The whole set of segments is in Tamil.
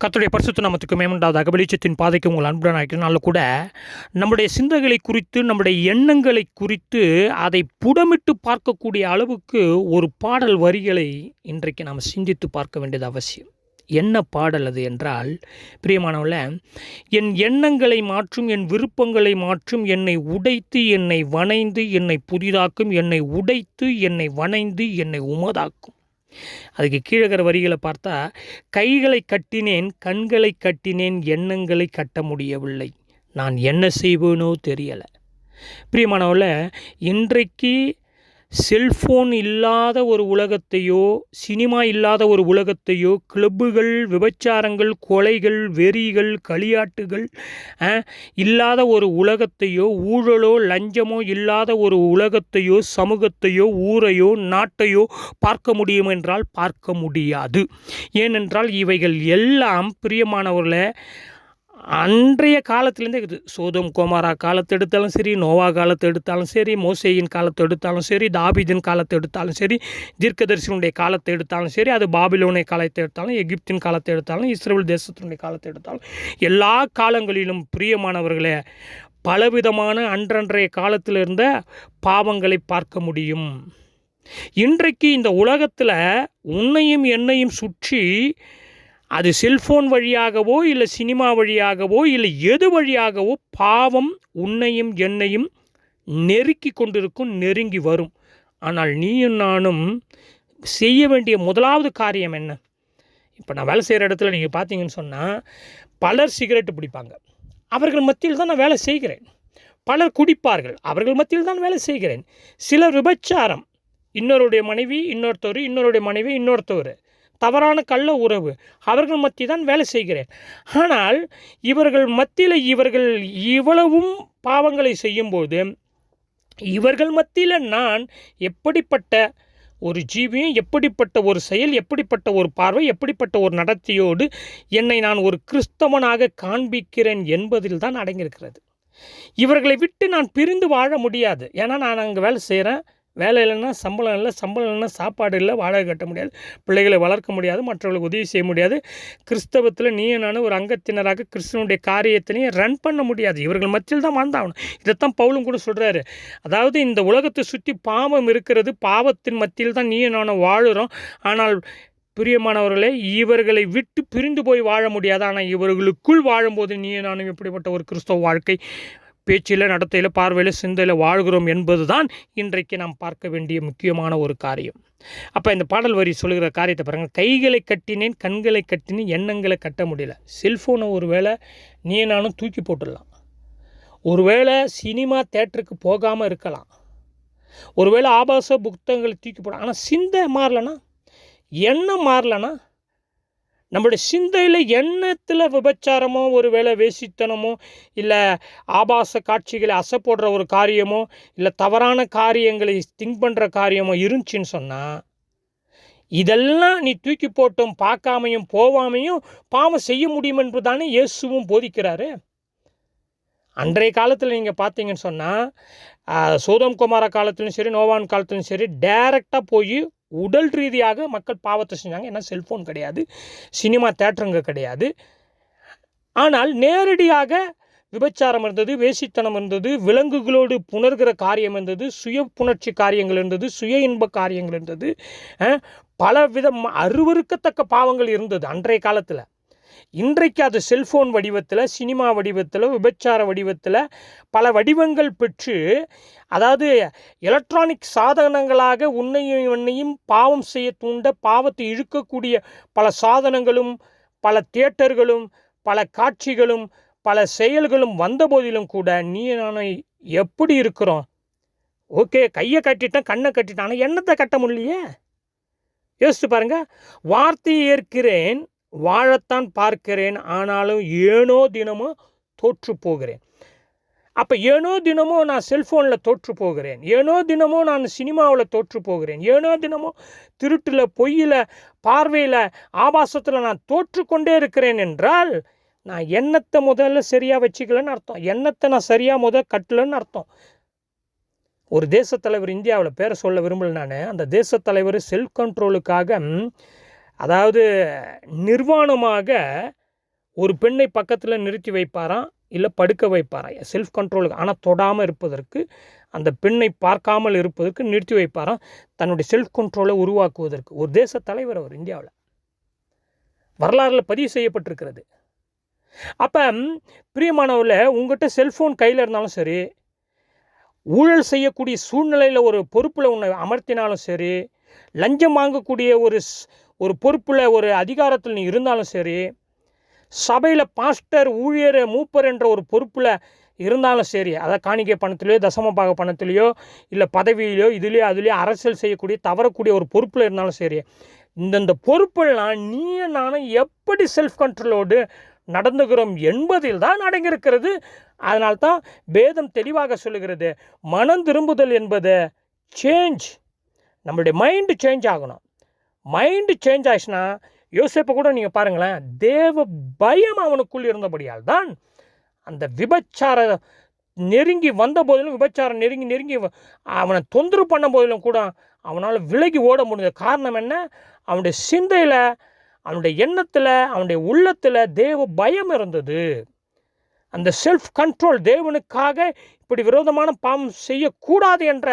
கத்துடைய பரிசுத்த நாமத்துக்கு மேம்பண்டாவதாக வெளிச்சத்தின் பாதைக்கு உங்கள் அன்புடன் ஆகினாலும் கூட நம்முடைய சிந்தனைகளை குறித்து நம்முடைய எண்ணங்களை குறித்து அதை புடமிட்டு பார்க்கக்கூடிய அளவுக்கு ஒரு பாடல் வரிகளை இன்றைக்கு நாம் சிந்தித்து பார்க்க வேண்டியது அவசியம். என்ன பாடல் அது என்றால் பிரியமானவர்கள என் எண்ணங்களை மாற்றும் என் விருப்பங்களை மாற்றும் என்னை உடைத்து என்னை வணைந்து என்னை புதிதாக்கும் என்னை உடைத்து என்னை வணைந்து என்னை உமதாக்கும். அதுக்கு கீழே இருக்கிற வரிகளை பார்த்தா கைகளை கட்டினேன் கண்களை கட்டினேன் எண்ணங்களை கட்ட முடியவில்லை. நான் என்ன செய்வேனோ தெரியலை. பிரியமானவர்கள இன்றைக்கு செல்ஃபோன் இல்லாத ஒரு உலகத்தையோ சினிமா இல்லாத ஒரு உலகத்தையோ கிளப்புகள் விபச்சாரங்கள் கொலைகள் வெறிகள் களியாட்டுகள் இல்லாத ஒரு உலகத்தையோ ஊழலோ லஞ்சமோ இல்லாத ஒரு உலகத்தையோ சமூகத்தையோ ஊரையோ நாட்டையோ பார்க்க முடியும் என்றால் பார்க்க முடியாது. ஏனென்றால் இவைகள் எல்லாம் பிரியமானவர்களை அன்றைய காலத்திலேருந்தே இருக்குது. சோதம் கோமாரா காலத்தை எடுத்தாலும் சரி நோவா காலத்தை எடுத்தாலும் சரி மோசேயின் காலத்தை எடுத்தாலும் சரி தாபீதின் காலத்தை எடுத்தாலும் சரி தீர்க்கதரிசனுடைய காலத்தை எடுத்தாலும் சரி அது பாபிலோனிய காலத்தை எடுத்தாலும் எகிப்தின் காலத்தை எடுத்தாலும் இஸ்ரேல் தேசத்தினுடைய காலத்தை எடுத்தாலும் எல்லா காலங்களிலும் பிரியமானவர்களே பலவிதமான அன்றன்றைய காலத்தில் இருந்த பாவங்களை பார்க்க முடியும். இன்றைக்கு இந்த உலகத்தில் உன்னையும் என்னையும் சுற்றி அது செல்ஃபோன் வழியாகவோ இல்லை சினிமா வழியாகவோ இல்லை எது வழியாகவோ பாவம் உன்னையும் என்னையும் நெருக்கி கொண்டிருக்கும் நெருங்கி வரும். ஆனால் நீயும் நானும் செய்ய வேண்டிய முதலாவது காரியம் என்ன? இப்போ நான் வேலை செய்கிற இடத்துல நீங்கள் பார்த்தீங்கன்னு சொன்னால் பலர் சிகரெட்டு பிடிப்பாங்க. அவர்கள் மத்தியில் தான் நான் வேலை செய்கிறேன். பலர் குடிப்பார்கள். அவர்கள் மத்தியில் தான் வேலை செய்கிறேன். சிலர் விபச்சாரம். இன்னொருடைய மனைவி இன்னொருத்தவர் இன்னொருடைய மனைவி இன்னொருத்தவர். தவறான கள்ள உறவு. அவர்கள் மத்தி தான் வேலை செய்கிறேன். ஆனால் இவர்கள் மத்தியில் இவர்கள் இவ்வளவும் பாவங்களை செய்யும்போது இவர்கள் மத்தியில் நான் எப்படிப்பட்ட ஒரு ஜீவியம் எப்படிப்பட்ட ஒரு செயல் எப்படிப்பட்ட ஒரு பார்வை எப்படிப்பட்ட ஒரு நடத்தையோடு என்னை நான் ஒரு கிறிஸ்தவனாக காண்பிக்கிறேன் என்பதில் தான் அடங்கியிருக்கிறது. இவர்களை விட்டு நான் பிரிந்து வாழ முடியாது. ஏன்னா நான் அங்கே வேலை செய்கிறேன். வேலை இல்லைன்னா சம்பளம் இல்லை சம்பளம் இல்லைன்னா சாப்பாடு இல்லை வாடகை கட்ட முடியாது பிள்ளைகளை வளர்க்க முடியாது மற்றவர்களுக்கு உதவி செய்ய முடியாது. கிறிஸ்தவத்தில் நீயும் நானும் ஒரு அங்கத்தினராக கிறிஸ்தனுடைய காரியத்தினையும் ரன் பண்ண முடியாது. இவர்கள் மத்தியில் தான் வாழ்ந்தாகணும். இதைத்தான் பவுலும் கூட சொல்கிறாரு அதாவது இந்த உலகத்தை சுற்றி பாவம் இருக்கிறது பாவத்தின் மத்தியில் தான் நீயும் நானும் வாழுகிறோம் ஆனால் பிரியமானவர்களே இவர்களை விட்டு பிரிந்து போய் வாழ முடியாது. ஆனால் இவர்களுக்குள் வாழும்போது நீயும் நானும் எப்படிப்பட்ட ஒரு கிறிஸ்தவ வாழ்க்கை பேச்சில் நடத்தையில் பார்வையில் சிந்தையில் வாழ்கிறோம் என்பது தான் இன்றைக்கு நாம் பார்க்க வேண்டிய முக்கியமான ஒரு காரியம். அப்போ இந்த பாடல் வரி சொல்லுகிற காரியத்தை பாருங்கள் கைகளை கட்டினேன் கண்களை கட்டினேன் எண்ணங்களை கட்ட முடியல. செல்ஃபோனை ஒரு வேளை நீ நானும் தூக்கி போட்டுடலாம். ஒருவேளை சினிமா தேட்டருக்கு போகாமல் இருக்கலாம். ஒருவேளை ஆபாச புத்தகங்களை தூக்கி போட ஆனால் சிந்தை மாறலனா? எண்ணம் மாறலனா? நம்மளுடைய சிந்தையில் எண்ணத்தில் விபச்சாரமோ ஒரு வேளை வேசித்தனமோ இல்லை ஆபாச காட்சிகளை அசைப்படுற ஒரு காரியமோ இல்லை தவறான காரியங்களை திங்க் பண்ணுற காரியமோ இருந்துச்சின்னு சொன்னால் இதெல்லாம் நீ தூக்கி போட்டும் பார்க்காமையும் போவாமையும் பாவம் செய்ய முடியும் என்று தானே இயேசுவும் போதிக்கிறாரு. அன்றைய காலத்தில் நீங்கள் பார்த்தீங்கன்னு சொன்னால் சோதம் குமார காலத்துலையும் சரி நோவான் காலத்துலையும் சரி டைரெக்டாக போய் உடல் ரீதியாக மக்கள் பாவத்தை செஞ்சாங்க. ஏன்னா செல்ஃபோன் கிடையாது சினிமா தேட்டருங்க கிடையாது. ஆனால் நேரடியாக விபச்சாரம் இருந்தது வேசித்தனம் இருந்தது விலங்குகளோடு புணர்கிற காரியம் இருந்தது சுய புணர்ச்சி காரியங்கள் இருந்தது சுய இன்ப காரியங்கள் இருந்தது பல விதம் அருவருக்கத்தக்க பாவங்கள் இருந்தது அன்றைய காலத்தில். இன்றைக்கு அது செல்ஃபோன் வடிவத்தில் சினிமா வடிவத்தில் விபச்சார வடிவத்தில் பல வடிவங்கள் பெற்று அதாவது எலக்ட்ரானிக் சாதனங்களாக உன்னையும் என்னையும் பாவம் செய்ய தூண்ட பாவத்தை இழுக்கக்கூடிய பல சாதனங்களும் பல தியேட்டர்களும் பல காட்சிகளும் பல செயல்களும் வந்த போதிலும் கூட நீ நான் எப்படி இருக்கிறோம்? ஓகே கையை கட்டிட்டேன் கண்ணை கட்டிட்டான் ஆனால் எண்ணத்தை கட்ட முடியலையே? யோசிச்சு பாருங்க வார்த்தையை ஏற்கிறேன் வாழத்தான் பார்க்கிறேன் ஆனாலும் ஏனோ தினமும் தோற்று போகிறேன். அப்போ ஏனோ தினமும் நான் செல்ஃபோனில் தோற்று போகிறேன். ஏனோ தினமும் நான் சினிமாவில் தோற்று போகிறேன். ஏனோ தினமோ திருட்டில் பொய்யில் பார்வையில் ஆபாசத்தில் நான் தோற்று கொண்டே இருக்கிறேன் என்றால் நான் எண்ணத்தை முதல்ல சரியாக வச்சுக்கலன்னு அர்த்தம். எண்ணத்தை நான் சரியாக முதல் கட்டலன்னு அர்த்தம். ஒரு தேசத்தலைவர் இந்தியாவில் பேரை சொல்ல விரும்பல நான். அந்த தேசத் தலைவர் செல்ஃப் கண்ட்ரோலுக்காக அதாவது நிர்வாணமாக ஒரு பெண்ணை பக்கத்தில் நிறுத்தி வைப்பாராம் இல்லை படுக்க வைப்பாராம் செல்ஃப் கண்ட்ரோலுக்கு ஆனால் தொடாமல் இருப்பதற்கு அந்த பெண்ணை பார்க்காமல் இருப்பதற்கு நிறுத்தி வைப்பாராம் தன்னுடைய செல்ஃப் கண்ட்ரோலை உருவாக்குவதற்கு. ஒரு தேச தலைவர் அவர் இந்தியாவில். வரலாறில் பதிவு செய்யப்பட்டிருக்கிறது. அப்போ பிரியமானவில் உங்கள்கிட்ட செல்ஃபோன் கையில் இருந்தாலும் சரி ஊழல் செய்யக்கூடிய சூழ்நிலையில் ஒரு பொறுப்பில் உன்னை அமர்த்தினாலும் சரி லஞ்சம் வாங்கக்கூடிய ஒரு ஸ்- ஒரு பொறுப்பில் ஒரு அதிகாரத்தில் நீ இருந்தாலும் சரி சபையில் பாஸ்டர் ஊழியர் மூப்பர் என்ற ஒரு பொறுப்பில் இருந்தாலும் சரி அதை காணிக்கை பணத்திலையோ தசமபாக பணத்திலையோ இல்லை பதவியிலையோ இதுலேயோ அதுலேயோ அரசியல் செய்யக்கூடிய தவறக்கூடிய ஒரு பொறுப்பில் இருந்தாலும் சரி இந்தந்த பொறுப்பெல்லாம் நீ நானும் எப்படி செல்ஃப் கண்ட்ரோலோடு நடந்துகிறோம் என்பதில் தான் அடங்கியிருக்கிறது. அதனால்தான் வேதம் தெளிவாக சொல்லுகிறது மனம் திரும்புதல் என்பது சேஞ்ச் நம்மளுடைய மைண்டு சேஞ்ச் ஆகணும். மைண்டு சேஞ்ச் ஆயிடுச்சுன்னா யோசிப்பை கூட நீங்கள் பாருங்களேன் தேவ பயம் அவனுக்குள் இருந்தபடியால் தான் அந்த விபச்சார நெருங்கி வந்த போதிலும் விபச்சாரம் நெருங்கி நெருங்கி வ- அவனை தொந்தரவு பண்ண போதிலும் கூட அவனால் விலகி ஓட முடிஞ்ச காரணம் என்ன? அவனுடைய சிந்தையில் அவனுடைய எண்ணத்தில் அவனுடைய உள்ளத்தில் தேவ பயம் இருந்தது. அந்த செல்ஃப் கண்ட்ரோல் தேவனுக்காக இப்படி விரோதமான பாவம் செய்யக்கூடாது என்ற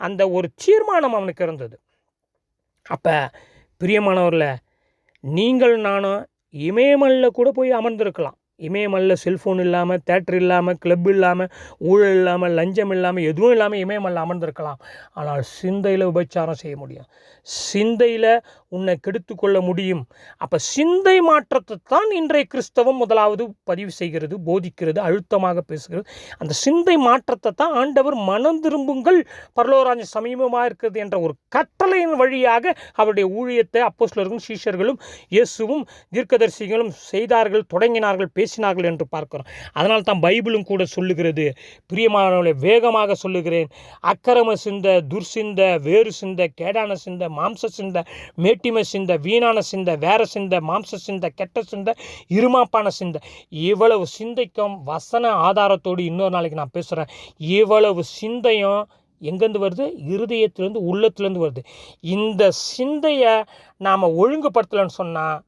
அந்த ஒரு தீர்மானம் அவனுக்கு இருந்தது. அப்போ பிரியமானவரில் நீங்கள் நானும் இமயமல்ல கூட போய் அமர்ந்திருக்கலாம். இமயமல்ல செல்ஃபோன் இல்லாமல் தேட்டர் இல்லாமல் கிளப் இல்லாமல் ஊழல் இல்லாமல் லஞ்சம் இல்லாமல் எதுவும் இல்லாமல் இமயமல்ல அமர்ந்திருக்கலாம். ஆனால் சிந்தையில் உபச்சாரம் செய்ய முடியும். சிந்தையில் உன்னை கெடுத்து கொள்ள முடியும். அப்போ சிந்தை மாற்றத்தை தான் இன்றைய கிறிஸ்தவம் முதலாவது பதிவு செய்கிறது போதிக்கிறது அழுத்தமாக பேசுகிறது. அந்த சிந்தை மாற்றத்தை தான் ஆண்டவர் மனம் திரும்புங்கள் பரலோராஜ சமீபமாக இருக்கிறது என்ற ஒரு கட்டளையின் வழியாக அவருடைய ஊழியத்தை அப்போஸ்லர்களும் சீஷர்களும் இயேசுவும் தீர்க்கதரிசிகளும் செய்தார்கள் தொடங்கினார்கள் பேசினார்கள் என்று பார்க்கிறோம். அதனால் தான் பைபிளும் கூட சொல்லுகிறது. பிரியமானவர்களை வேகமாக சொல்லுகிறேன். அக்கிரம சிந்த துர்சிந்த வேறு சிந்த கேடான சிந்த மாம்ச சிந்த மேட்டிமை சிந்தை வீணான சிந்தை வேற சிந்தை மாம்ச சிந்தை கெட்ட சிந்தை இருமாப்பான சிந்தை. இவ்வளவு சிந்தைக்கும் வசன ஆதாரத்தோடு இன்னொரு நாளைக்கு நான் பேசுகிறேன் இவ்வளவு சிந்தையும் எங்கேருந்து வருது? இருதயத்துலேருந்து உள்ளத்துலேருந்து வருது. இந்த சிந்தையை நாம் ஒழுங்குபடுத்தலைன்னு சொன்னால்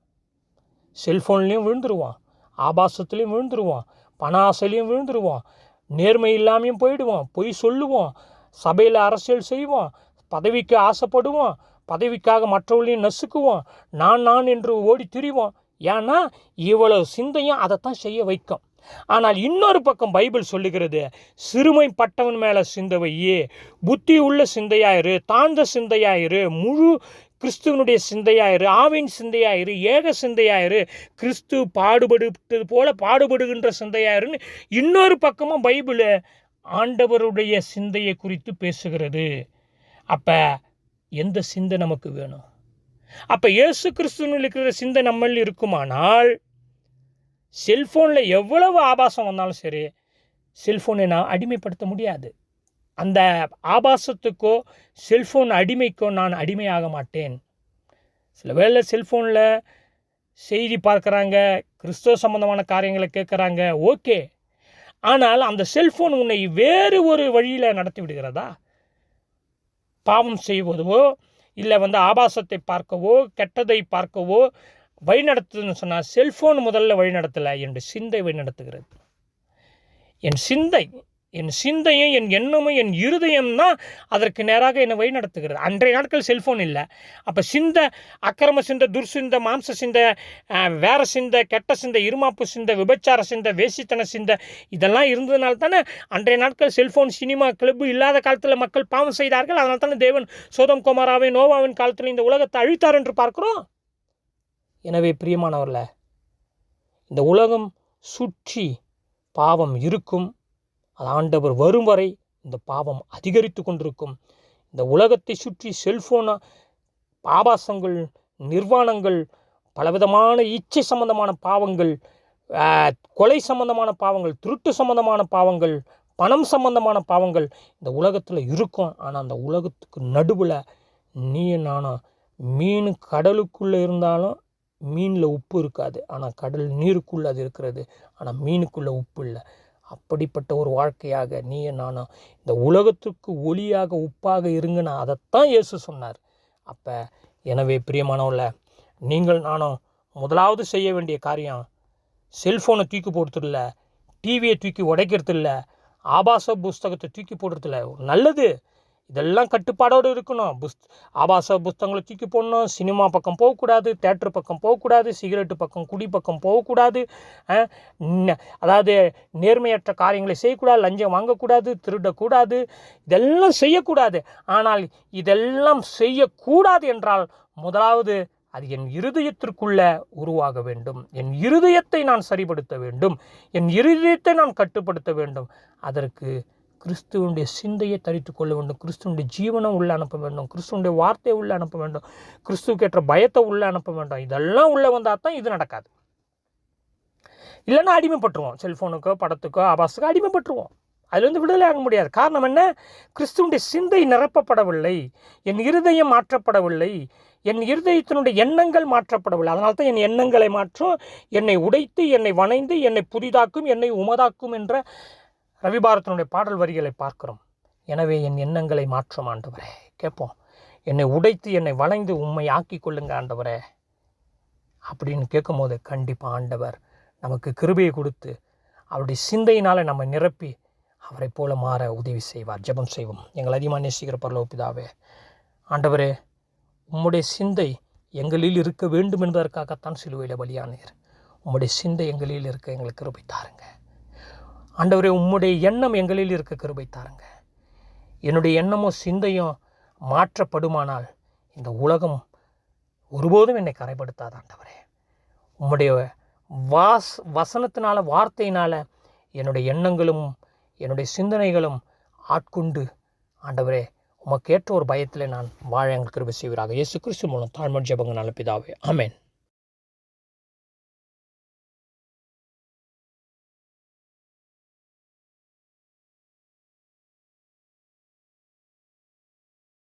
செல்ஃபோன்லேயும் விழுந்துருவோம் ஆபாசத்துலேயும் விழுந்துருவோம் பண ஆசையிலையும் விழுந்துருவோம் நேர்மை இல்லாமையும் போயிடுவோம் பொய் சொல்லுவோம் சபையில் அரசியல் செய்வோம் பதவிக்கு ஆசைப்படுவோம் பதவிக்காக மற்றவர்களையும் நசுக்குவோம். நான் நான் என்று ஓடி திரிவோம். ஏன்னா இவ்வளவு சிந்தையும் அதைத்தான் செய்ய வைக்கும். ஆனால் இன்னொரு பக்கம் பைபிள் சொல்லுகிறது சிறுமைப்பட்டவன் மேலே சிந்தவையே புத்தி உள்ள சிந்தையாயிரு தாழ்ந்த சிந்தையாயிரு முழு கிறிஸ்துவனுடைய சிந்தையாயிரு ஆவின் சிந்தையாயிரு ஏக சிந்தையாயிரு கிறிஸ்து பாடுபடுத்தது போல பாடுபடுகின்ற சிந்தையாயிருன்னு இன்னொரு பக்கமும் பைபிள் ஆண்டவருடைய சிந்தையை குறித்து பேசுகிறது. அப்போ எந்த சிந்தை நமக்கு வேணும்? அப்போ இயேசு கிறிஸ்துன்னு இருக்கிற சிந்தை நம்மளில் இருக்குமானால் செல்ஃபோனில் எவ்வளவு ஆபாசம் வந்தாலும் சரி செல்ஃபோனை நான் அடிமைப்படுத்த முடியாது. அந்த ஆபாசத்துக்கோ செல்ஃபோன் அடிமைக்கோ நான் அடிமையாக மாட்டேன். சில வேளை செல்ஃபோனில் செய்தி பார்க்குறாங்க கிறிஸ்துவ சம்பந்தமான காரியங்களை கேட்குறாங்க ஓகே. ஆனால் அந்த செல்ஃபோன் உன்னை வேறு ஒரு வழியில் நடத்தி விடுகிறதா? பாவம் செய்வதோ இல்லை வந்து ஆபாசத்தை பார்க்கவோ கெட்டதை பார்க்கவோ வழிநடத்துதுன்னு சொன்னால் செல்ஃபோன் முதல்ல வழிநடத்தலை என்னுடைய சிந்தை வழிநடத்துகிறது. என் சிந்தை என் சிந்தையும் என் எண்ணமும் என் இருதயம் தான் அதற்கு நேராக என்னை வழி நடத்துகிறது அன்றைய நாட்கள் செல்ஃபோன் இல்லை. அப்போ சிந்த அக்கிரம சிந்த துர்சிந்த மாம்ச சிந்த வேற சிந்த கெட்ட சிந்த இருமாப்பு சிந்த விபச்சார சிந்த வேசித்தன சிந்த இதெல்லாம் இருந்ததுனால தானே அன்றைய நாட்கள் செல்ஃபோன் சினிமா கிளப்பு இல்லாத காலத்தில் மக்கள் பாவம் செய்தார்கள். அதனால தானே தேவன் சோதம் குமாராவின் நோவாவின் காலத்தில் இந்த உலகத்தை அழித்தார் என்று பார்க்கிறோம். எனவே பிரியமானவர்களே இந்த உலகம் சுற்றி பாவம் இருக்கும். அது ஆண்டவர் வரும் வரை இந்த பாவம் அதிகரித்து கொண்டிருக்கும். இந்த உலகத்தை சுற்றி செல்ஃபோன பாபாசங்கள் நிர்வாணங்கள் பலவிதமான இச்சை சம்பந்தமான பாவங்கள் கொலை சம்பந்தமான பாவங்கள் திருட்டு சம்பந்தமான பாவங்கள் பணம் சம்பந்தமான பாவங்கள் இந்த உலகத்தில் இருக்கும். ஆனால் அந்த உலகத்துக்கு நடுவில் நீ நானும் மீன் கடலுக்குள்ளே இருந்தாலும் மீனில் உப்பு இருக்காது. ஆனால் கடல் நீருக்குள்ளே அது இருக்கிறது. ஆனால் மீனுக்குள்ளே உப்பு இல்லை. அப்படிப்பட்ட ஒரு வாழ்க்கையாக நீ நானும் இந்த உலகத்துக்கு ஒளியாக உப்பாக இருங்கன்னு அதைத்தான் இயேசு சொன்னார். அப்போ எனவே பிரியமானவில் நீங்கள் நானும் முதலாவது செய்ய வேண்டிய காரியம் செல்ஃபோனை தூக்கி போடுறதில்ல டிவியை தூக்கி உடைக்கிறது இல்லை ஆபாச புஸ்தகத்தை தூக்கி போடுறதில்ல. நல்லது. இதெல்லாம் கட்டுப்பாடோடு இருக்கணும். புஸ் ஆபாச புஸ்தகங்களை தூக்கி போடணும். சினிமா பக்கம் போகக்கூடாது. தேட்டர் பக்கம் போகக்கூடாது. சிகரெட்டு பக்கம் குடி பக்கம் போகக்கூடாது. அதாவது நேர்மையற்ற காரியங்களை செய்யக்கூடாது. லஞ்சம் வாங்கக்கூடாது. திருடக்கூடாது. இதெல்லாம் செய்யக்கூடாது. ஆனால் இதெல்லாம் செய்யக்கூடாது என்றால் முதலாவது அது என் இருதயத்திற்குள்ள உருவாக வேண்டும். என் இருதயத்தை நான் சரிப்படுத்த வேண்டும். என் இருதயத்தை நான் கட்டுப்படுத்த வேண்டும். அதற்கு கிறிஸ்துவனுடைய சிந்தையை தரித்து கொள்ள வேண்டும். கிறிஸ்துவனுடைய ஜீவனை உள்ளே அனுப்ப வேண்டும். கிறிஸ்துவனுடைய வார்த்தையை உள்ளே அனுப்ப வேண்டும். கிறிஸ்துவுக்கேற்ற பயத்தை உள்ளே அனுப்ப வேண்டும். இதெல்லாம் உள்ளே வந்தால் தான் இது நடக்காது. இல்லைன்னா அடிமைப்பட்டுருவோம். செல்ஃபோனுக்கோ படத்துக்கோ ஆபாஸுக்கோ அடிமைப்பட்டுருவோம். அதுலேருந்து விடுதலை ஆக முடியாது. காரணம் என்ன? கிறிஸ்துவனுடைய சிந்தை நிரப்பப்படவில்லை. என் இருதயம் மாற்றப்படவில்லை. என் இருதயத்தினுடைய எண்ணங்கள் மாற்றப்படவில்லை. அதனால தான் என் எண்ணங்களை மாற்றும். என்னை உடைத்து என்னை வணைந்து என்னை புதிதாக்கும் என்னை உமதாக்கும் என்ற ரவிபாரத்தினுடைய பாடல் வரிகளை பார்க்கிறோம். எனவே என் எண்ணங்களை மாற்றும் ஆண்டவரே கேட்போம். என்னை உடைத்து என்னை வளைந்து உம்மை ஆக்கி கொள்ளுங்க ஆண்டவரே. அப்படின்னு கேட்கும்போது கண்டிப்பாக ஆண்டவர் நமக்கு கிருபையை கொடுத்து அவருடைய சிந்தையினால் நம்ம நிரப்பி அவரை போல மாற உதவி செய்வார். ஜெபம் செய்வோம். எங்கள் அதிகமாக நேசிக்கிற பரலோபிதாவே ஆண்டவரே உம்முடைய சிந்தை எங்களில் இருக்க வேண்டும் என்பதற்காகத்தான் சிலுவையில் பலியானீர். உம்முடைய சிந்தை எங்களில் இருக்க எங்களுக்கு கிருபை தாருங்கள் ஆண்டவரே உம்முடைய எண்ணம் எங்களில் இருக்க கிருபை தாருங்க. என்னுடைய எண்ணமும் சிந்தையும் மாற்றப்படுமானால் இந்த உலகம் ஒருபோதும் என்னை கரைப்படுத்தாது ஆண்டவரே. உம்முடைய வாஸ் வசனத்தினால வார்த்தையினால் என்னுடைய எண்ணங்களும் என்னுடைய சிந்தனைகளும் ஆட்கொண்டு ஆண்டவரே உமக்கேற்ற ஒரு பயத்தில் நான் வாழ எங்களுக்கு கிருபை செய்வீராக. இயேசு கிறிஸ்து மூலம் தாழ்மன் ஜபங்க நல்ல பிதாவே. ஆமென்.